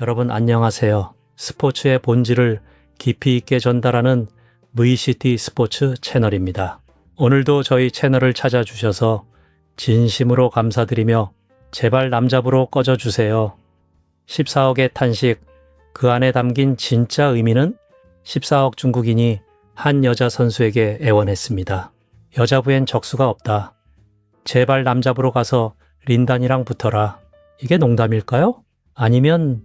여러분 안녕하세요. 스포츠의 본질을 깊이 있게 전달하는 VCT 스포츠 채널입니다. 오늘도 저희 채널을 찾아주셔서 진심으로 감사드리며 제발 남자부로 꺼져주세요. 14억의 탄식, 그 안에 담긴 진짜 의미는 14억 중국인이 한 여자 선수에게 애원했습니다. 여자부엔 적수가 없다. 제발 남자부로 가서 린단이랑 붙어라. 이게 농담일까요? 아니면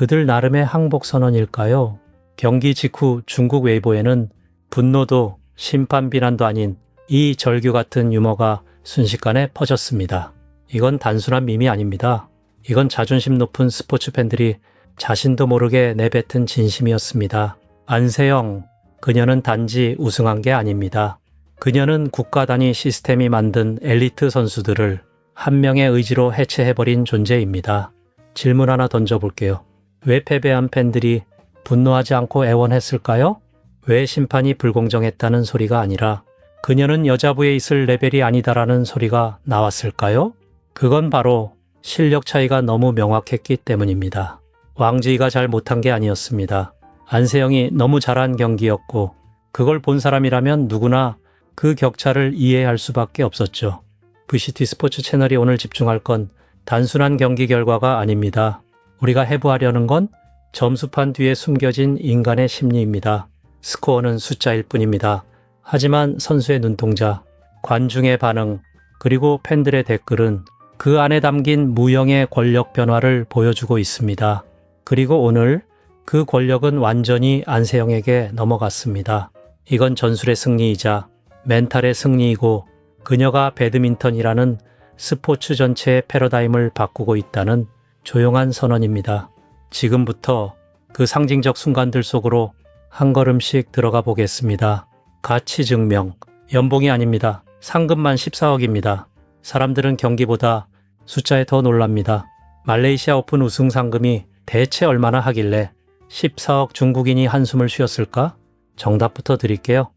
그들 나름의 항복 선언일까요? 경기 직후 중국 웨이보에는 분노도 심판 비난도 아닌 이 절규 같은 유머가 순식간에 퍼졌습니다. 이건 단순한 밈이 아닙니다. 이건 자존심 높은 스포츠 팬들이 자신도 모르게 내뱉은 진심이었습니다. 안세영, 그녀는 단지 우승한 게 아닙니다. 그녀는 국가 단위 시스템이 만든 엘리트 선수들을 한 명의 의지로 해체해버린 존재입니다. 질문 하나 던져볼게요. 왜 패배한 팬들이 분노하지 않고 애원했을까요? 왜 심판이 불공정했다는 소리가 아니라 그녀는 여자부에 있을 레벨이 아니다라는 소리가 나왔을까요? 그건 바로 실력 차이가 너무 명확했기 때문입니다. 왕지이가 잘 못한 게 아니었습니다. 안세영이 너무 잘한 경기였고 그걸 본 사람이라면 누구나 그 격차를 이해할 수밖에 없었죠. VCT 스포츠 채널이 오늘 집중할 건 단순한 경기 결과가 아닙니다. 우리가 해부하려는 건 점수판 뒤에 숨겨진 인간의 심리입니다. 스코어는 숫자일 뿐입니다. 하지만 선수의 눈동자, 관중의 반응, 그리고 팬들의 댓글은 그 안에 담긴 무형의 권력 변화를 보여주고 있습니다. 그리고 오늘 그 권력은 완전히 안세영에게 넘어갔습니다. 이건 전술의 승리이자 멘탈의 승리이고 그녀가 배드민턴이라는 스포츠 전체의 패러다임을 바꾸고 있다는 조용한 선언입니다. 지금부터 그 상징적 순간들 속으로 한 걸음씩 들어가 보겠습니다. 가치 증명, 연봉이 아닙니다. 상금만 14억입니다. 사람들은 경기보다 숫자에 더 놀랍니다. 말레이시아 오픈 우승 상금이 대체 얼마나 하길래 14억 중국인이 한숨을 쉬었을까? 정답부터 드릴게요.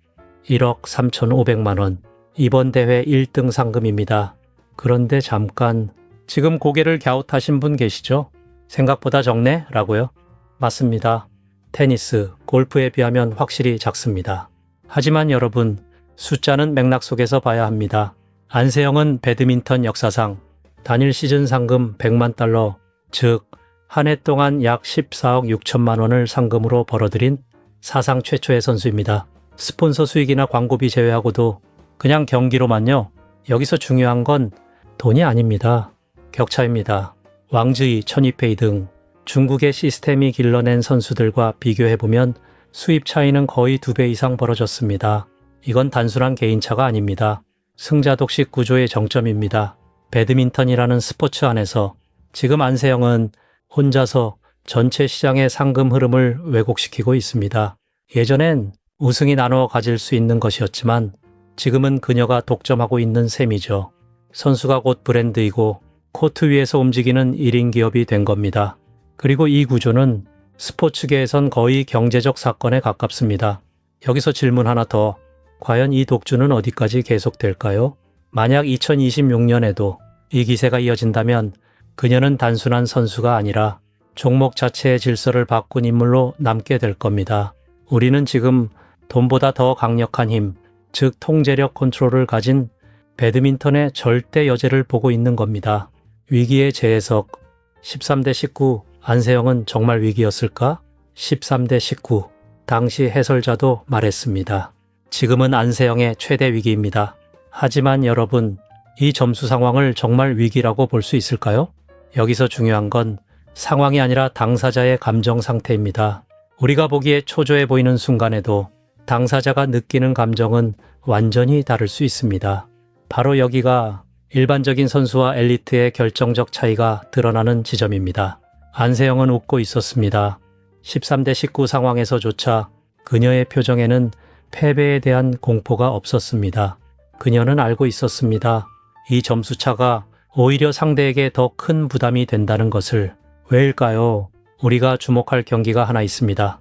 1억 3,500만 원. 이번 대회 1등 상금입니다. 그런데 잠깐 지금 고개를 갸웃하신 분 계시죠? 생각보다 적네? 라고요? 맞습니다. 테니스, 골프에 비하면 확실히 작습니다. 하지만 여러분, 숫자는 맥락 속에서 봐야 합니다. 안세영은 배드민턴 역사상 단일 시즌 상금 100만 달러, 즉, 한 해 동안 약 14억 6천만 원을 상금으로 벌어들인 사상 최초의 선수입니다. 스폰서 수익이나 광고비 제외하고도 그냥 경기로만요. 여기서 중요한 건 돈이 아닙니다. 격차입니다. 왕즈이, 천이페이 등 중국의 시스템이 길러낸 선수들과 비교해보면 수입 차이는 거의 두 배 이상 벌어졌습니다. 이건 단순한 개인차가 아닙니다. 승자 독식 구조의 정점입니다. 배드민턴이라는 스포츠 안에서 지금 안세영은 혼자서 전체 시장의 상금 흐름을 왜곡시키고 있습니다. 예전엔 우승이 나눠 가질 수 있는 것이었지만 지금은 그녀가 독점하고 있는 셈이죠. 선수가 곧 브랜드이고 코트 위에서 움직이는 1인 기업이 된 겁니다. 그리고 이 구조는 스포츠계에선 거의 경제적 사건에 가깝습니다. 여기서 질문 하나 더. 과연 이 독주는 어디까지 계속될까요? 만약 2026년에도 이 기세가 이어진다면 그녀는 단순한 선수가 아니라 종목 자체의 질서를 바꾼 인물로 남게 될 겁니다. 우리는 지금 돈보다 더 강력한 힘, 즉 통제력 컨트롤을 가진 배드민턴의 절대 여제를 보고 있는 겁니다. 위기의 재해석 13대 19 안세영은 정말 위기였을까? 13대 19 당시 해설자도 말했습니다. 지금은 안세영의 최대 위기입니다. 하지만 여러분, 이 점수 상황을 정말 위기라고 볼 수 있을까요? 여기서 중요한 건 상황이 아니라 당사자의 감정 상태입니다. 우리가 보기에 초조해 보이는 순간에도 당사자가 느끼는 감정은 완전히 다를 수 있습니다. 바로 여기가 일반적인 선수와 엘리트의 결정적 차이가 드러나는 지점입니다. 안세영은 웃고 있었습니다. 13대 19 상황에서조차 그녀의 표정에는 패배에 대한 공포가 없었습니다. 그녀는 알고 있었습니다. 이 점수차가 오히려 상대에게 더 큰 부담이 된다는 것을 왜일까요? 우리가 주목할 경기가 하나 있습니다.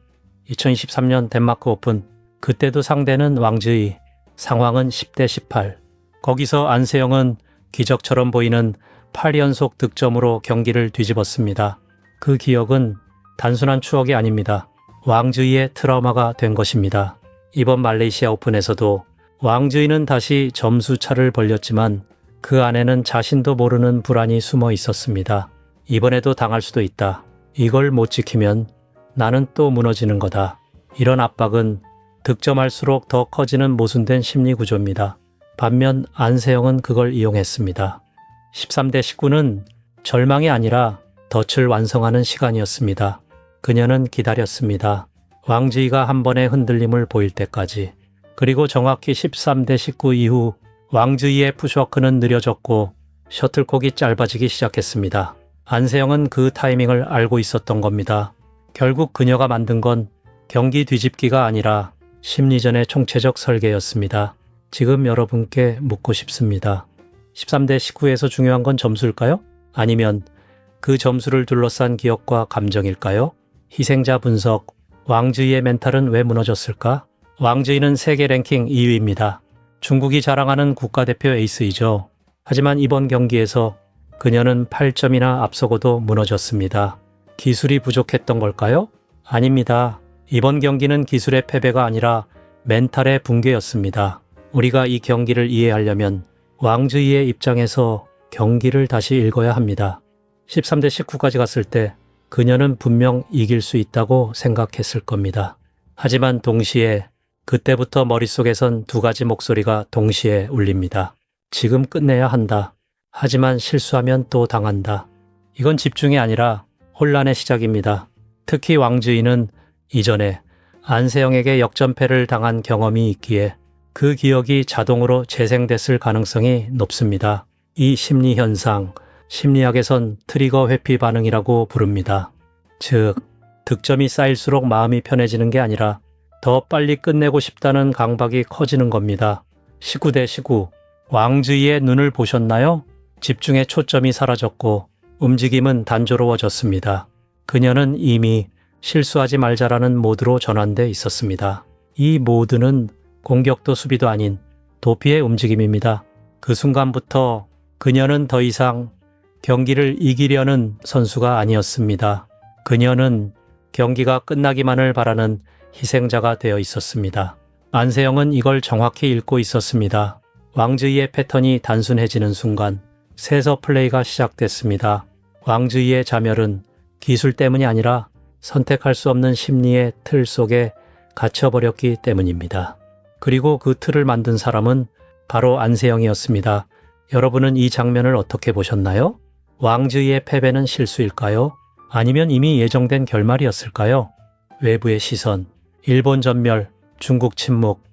2023년 덴마크 오픈. 그때도 상대는 왕즈이. 상황은 10대 18. 거기서 안세영은 기적처럼 보이는 8연속 득점으로 경기를 뒤집었습니다. 그 기억은 단순한 추억이 아닙니다. 왕주이의 트라우마가 된 것입니다. 이번 말레이시아 오픈에서도 왕주이는 다시 점수 차를 벌렸지만 그 안에는 자신도 모르는 불안이 숨어 있었습니다. 이번에도 당할 수도 있다. 이걸 못 지키면 나는 또 무너지는 거다. 이런 압박은 득점할수록 더 커지는 모순된 심리 구조입니다. 반면 안세영은 그걸 이용했습니다. 13대 19는 절망이 아니라 덫을 완성하는 시간이었습니다. 그녀는 기다렸습니다. 왕지이가 한 번의 흔들림을 보일 때까지. 그리고 정확히 13대 19 이후 왕주이의 푸시워크는 느려졌고 셔틀콕이 짧아지기 시작했습니다. 안세영은 그 타이밍을 알고 있었던 겁니다. 결국 그녀가 만든 건 경기 뒤집기가 아니라 심리전의 총체적 설계였습니다. 지금 여러분께 묻고 싶습니다. 13대 19에서 중요한 건 점수일까요? 아니면 그 점수를 둘러싼 기억과 감정일까요? 희생자 분석, 왕주이의 멘탈은 왜 무너졌을까? 왕주이는 세계 랭킹 2위입니다. 중국이 자랑하는 국가대표 에이스이죠. 하지만 이번 경기에서 그녀는 8점이나 앞서고도 무너졌습니다. 기술이 부족했던 걸까요? 아닙니다. 이번 경기는 기술의 패배가 아니라 멘탈의 붕괴였습니다. 우리가 이 경기를 이해하려면 왕주이의 입장에서 경기를 다시 읽어야 합니다. 13대 19까지 갔을 때 그녀는 분명 이길 수 있다고 생각했을 겁니다. 하지만 동시에 그때부터 머릿속에선 두 가지 목소리가 동시에 울립니다. 지금 끝내야 한다. 하지만 실수하면 또 당한다. 이건 집중이 아니라 혼란의 시작입니다. 특히 왕주인은 이전에 안세영에게 역전패를 당한 경험이 있기에 그 기억이 자동으로 재생됐을 가능성이 높습니다. 이 심리 현상, 심리학에선 트리거 회피 반응이라고 부릅니다. 즉, 득점이 쌓일수록 마음이 편해지는 게 아니라 더 빨리 끝내고 싶다는 강박이 커지는 겁니다. 19대 19. 왕주이의 눈을 보셨나요? 집중의 초점이 사라졌고 움직임은 단조로워졌습니다. 그녀는 이미 실수하지 말자라는 모드로 전환돼 있었습니다. 이 모드는 공격도 수비도 아닌 도피의 움직임입니다. 그 순간부터 그녀는 더 이상 경기를 이기려는 선수가 아니었습니다. 그녀는 경기가 끝나기만을 바라는 희생자가 되어 있었습니다. 안세영은 이걸 정확히 읽고 있었습니다. 왕주이의 패턴이 단순해지는 순간 세서 플레이가 시작됐습니다. 왕주이의 자멸은 기술 때문이 아니라 선택할 수 없는 심리의 틀 속에 갇혀버렸기 때문입니다. 그리고 그 틀을 만든 사람은 바로 안세영이었습니다. 여러분은 이 장면을 어떻게 보셨나요? 왕주이의 패배는 실수일까요? 아니면 이미 예정된 결말이었을까요? 외부의 시선, 일본 전멸, 중국 침묵,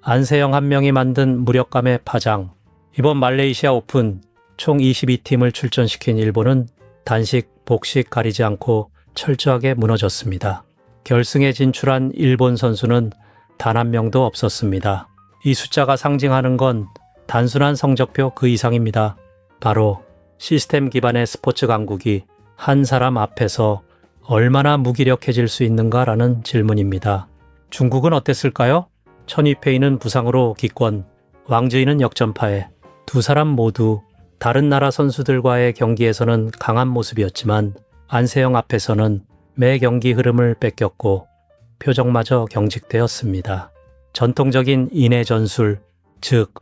안세영 한 명이 만든 무력감의 파장. 이번 말레이시아 오픈 총 22팀을 출전시킨 일본은 단식, 복식 가리지 않고 철저하게 무너졌습니다. 결승에 진출한 일본 선수는 단 한 명도 없었습니다. 이 숫자가 상징하는 건 단순한 성적표 그 이상입니다. 바로 시스템 기반의 스포츠 강국이 한 사람 앞에서 얼마나 무기력해질 수 있는가라는 질문입니다. 중국은 어땠을까요? 천위페이는 부상으로 기권, 왕주이는 역전파에 두 사람 모두 다른 나라 선수들과의 경기에서는 강한 모습이었지만 안세영 앞에서는 매 경기 흐름을 뺏겼고 표정마저 경직되었습니다. 전통적인 인해 전술, 즉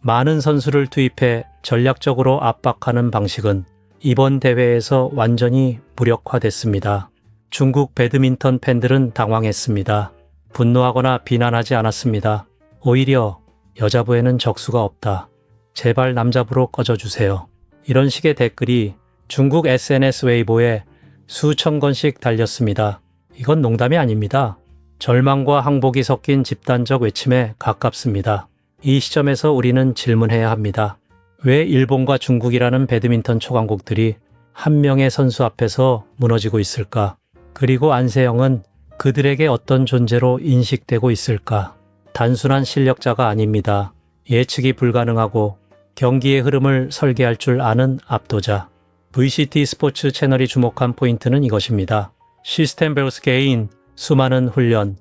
많은 선수를 투입해 전략적으로 압박하는 방식은 이번 대회에서 완전히 무력화됐습니다. 중국 배드민턴 팬들은 당황했습니다. 분노하거나 비난하지 않았습니다. 오히려 여자부에는 적수가 없다. 제발 남자부로 꺼져주세요. 이런 식의 댓글이 중국 SNS 웨이보에 수천 건씩 달렸습니다. 이건 농담이 아닙니다. 절망과 항복이 섞인 집단적 외침에 가깝습니다. 이 시점에서 우리는 질문해야 합니다. 왜 일본과 중국이라는 배드민턴 초강국들이 한 명의 선수 앞에서 무너지고 있을까? 그리고 안세영은 그들에게 어떤 존재로 인식되고 있을까? 단순한 실력자가 아닙니다. 예측이 불가능하고 경기의 흐름을 설계할 줄 아는 압도자. VCT 스포츠 채널이 주목한 포인트는 이것입니다. 시스템 베우스 개인, 수많은 훈련,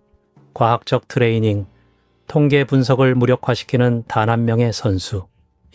과학적 트레이닝, 통계 분석을 무력화시키는 단 한 명의 선수.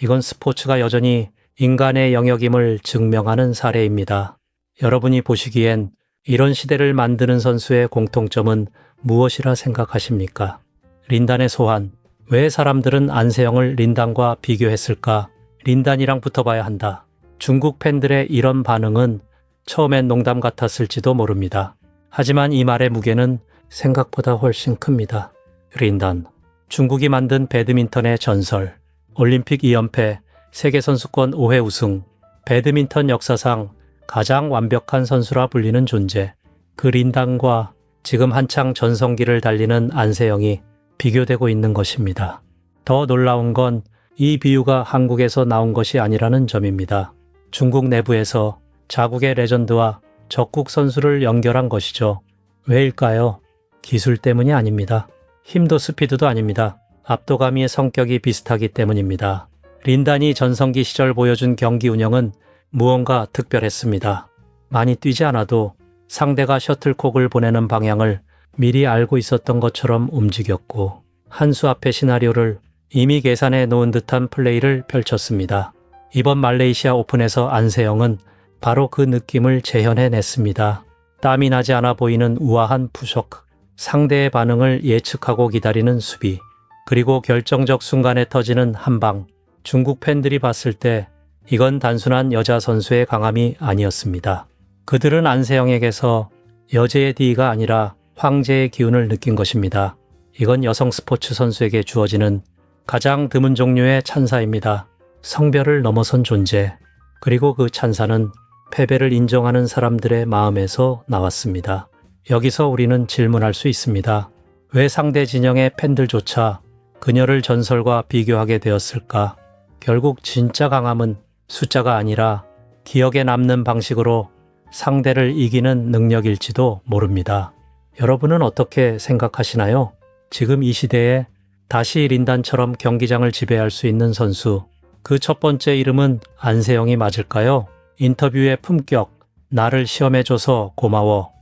이건 스포츠가 여전히 인간의 영역임을 증명하는 사례입니다. 여러분이 보시기엔 이런 시대를 만드는 선수의 공통점은 무엇이라 생각하십니까? 린단의 소환. 왜 사람들은 안세영을 린단과 비교했을까? 린단이랑 붙어봐야 한다. 중국 팬들의 이런 반응은 처음엔 농담 같았을지도 모릅니다. 하지만 이 말의 무게는 생각보다 훨씬 큽니다. 린단. 중국이 만든 배드민턴의 전설. 올림픽 2연패, 세계선수권 5회 우승, 배드민턴 역사상 가장 완벽한 선수라 불리는 존재. 그 린단과 지금 한창 전성기를 달리는 안세영이 비교되고 있는 것입니다. 더 놀라운 건 이 비유가 한국에서 나온 것이 아니라는 점입니다. 중국 내부에서 자국의 레전드와 적국 선수를 연결한 것이죠. 왜일까요? 기술 때문이 아닙니다. 힘도 스피드도 아닙니다. 압도감의 성격이 비슷하기 때문입니다. 린단이 전성기 시절 보여준 경기 운영은 무언가 특별했습니다. 많이 뛰지 않아도 상대가 셔틀콕을 보내는 방향을 미리 알고 있었던 것처럼 움직였고 한 수 앞의 시나리오를 이미 계산해 놓은 듯한 플레이를 펼쳤습니다. 이번 말레이시아 오픈에서 안세영은 바로 그 느낌을 재현해냈습니다. 땀이 나지 않아 보이는 우아한 푸쇼크, 상대의 반응을 예측하고 기다리는 수비, 그리고 결정적 순간에 터지는 한 방. 중국 팬들이 봤을 때 이건 단순한 여자 선수의 강함이 아니었습니다. 그들은 안세영에게서 여제의 D가 아니라 황제의 기운을 느낀 것입니다. 이건 여성 스포츠 선수에게 주어지는 가장 드문 종류의 찬사입니다. 성별을 넘어선 존재. 그리고 그 찬사는 패배를 인정하는 사람들의 마음에서 나왔습니다. 여기서 우리는 질문할 수 있습니다. 왜 상대 진영의 팬들조차 그녀를 전설과 비교하게 되었을까? 결국 진짜 강함은 숫자가 아니라 기억에 남는 방식으로 상대를 이기는 능력일지도 모릅니다. 여러분은 어떻게 생각하시나요? 지금 이 시대에 다시 린단처럼 경기장을 지배할 수 있는 선수. 그 첫 번째 이름은 안세영이 맞을까요? 인터뷰의 품격, 나를 시험해줘서 고마워.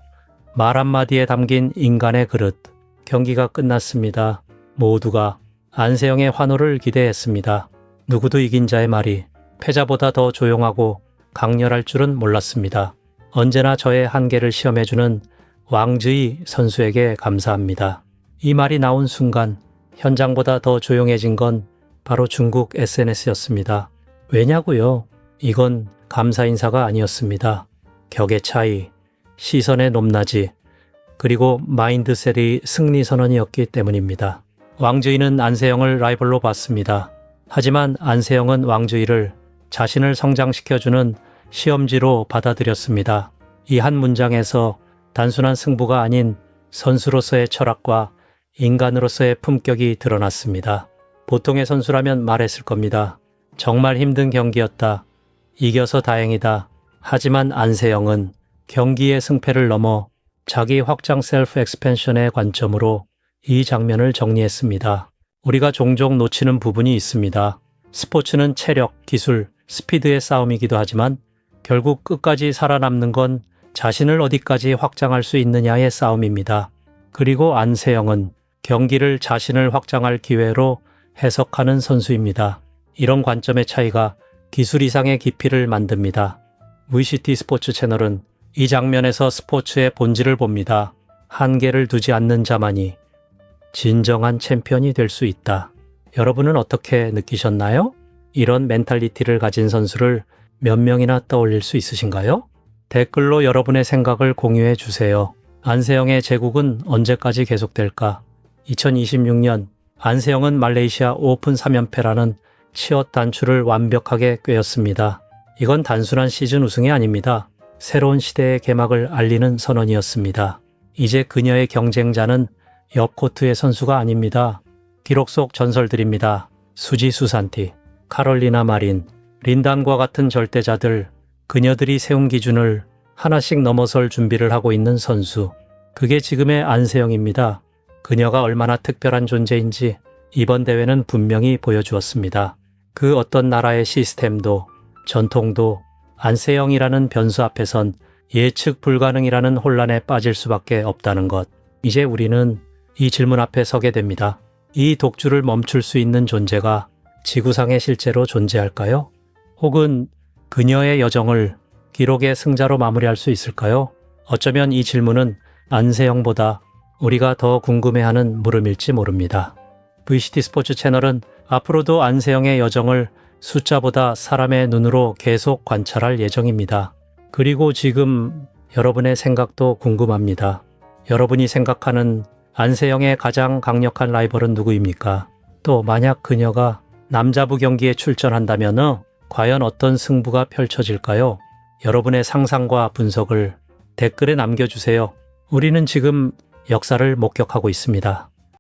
말 한마디에 담긴 인간의 그릇. 경기가 끝났습니다. 모두가 안세영의 환호를 기대했습니다. 누구도 이긴 자의 말이 패자보다 더 조용하고 강렬할 줄은 몰랐습니다. 언제나 저의 한계를 시험해주는 왕즈이 선수에게 감사합니다. 이 말이 나온 순간 현장보다 더 조용해진 건 바로 중국 SNS였습니다. 왜냐고요? 이건 감사 인사가 아니었습니다. 격의 차이, 시선의 높낮이, 그리고 마인드셋이 승리 선언이었기 때문입니다. 왕주이는 안세영을 라이벌로 봤습니다. 하지만 안세영은 왕주이를 자신을 성장시켜주는 시험지로 받아들였습니다. 이 한 문장에서 단순한 승부가 아닌 선수로서의 철학과 인간으로서의 품격이 드러났습니다. 보통의 선수라면 말했을 겁니다. 정말 힘든 경기였다. 이겨서 다행이다. 하지만 안세영은 경기의 승패를 넘어 자기 확장 셀프 엑스펜션의 관점으로 이 장면을 정리했습니다. 우리가 종종 놓치는 부분이 있습니다. 스포츠는 체력, 기술, 스피드의 싸움이기도 하지만 결국 끝까지 살아남는 건 자신을 어디까지 확장할 수 있느냐의 싸움입니다. 그리고 안세영은 경기를 자신을 확장할 기회로 해석하는 선수입니다. 이런 관점의 차이가 기술 이상의 깊이를 만듭니다. VCT 스포츠 채널은 이 장면에서 스포츠의 본질을 봅니다. 한계를 두지 않는 자만이 진정한 챔피언이 될 수 있다. 여러분은 어떻게 느끼셨나요? 이런 멘탈리티를 가진 선수를 몇 명이나 떠올릴 수 있으신가요? 댓글로 여러분의 생각을 공유해 주세요. 안세영의 제국은 언제까지 계속될까? 2026년 안세영은 말레이시아 오픈 3연패라는 치엇 단추를 완벽하게 꿰었습니다. 이건 단순한 시즌 우승이 아닙니다. 새로운 시대의 개막을 알리는 선언이었습니다. 이제 그녀의 경쟁자는 옆 코트의 선수가 아닙니다. 기록 속 전설들입니다. 수지 수산티, 카롤리나 마린, 린단과 같은 절대자들, 그녀들이 세운 기준을 하나씩 넘어설 준비를 하고 있는 선수. 그게 지금의 안세영입니다. 그녀가 얼마나 특별한 존재인지 이번 대회는 분명히 보여주었습니다. 그 어떤 나라의 시스템도 전통도 안세영이라는 변수 앞에선 예측 불가능이라는 혼란에 빠질 수밖에 없다는 것. 이제 우리는 이 질문 앞에 서게 됩니다. 이 독주를 멈출 수 있는 존재가 지구상에 실제로 존재할까요? 혹은 그녀의 여정을 기록의 승자로 마무리할 수 있을까요? 어쩌면 이 질문은 안세영보다 우리가 더 궁금해하는 물음일지 모릅니다. VCT 스포츠 채널은 앞으로도 안세영의 여정을 숫자보다 사람의 눈으로 계속 관찰할 예정입니다. 그리고 지금 여러분의 생각도 궁금합니다. 여러분이 생각하는 안세영의 가장 강력한 라이벌은 누구입니까? 또 만약 그녀가 남자부 경기에 출전한다면 어, 과연 어떤 승부가 펼쳐질까요? 여러분의 상상과 분석을 댓글에 남겨주세요. 우리는 지금 역사를 목격하고 있습니다.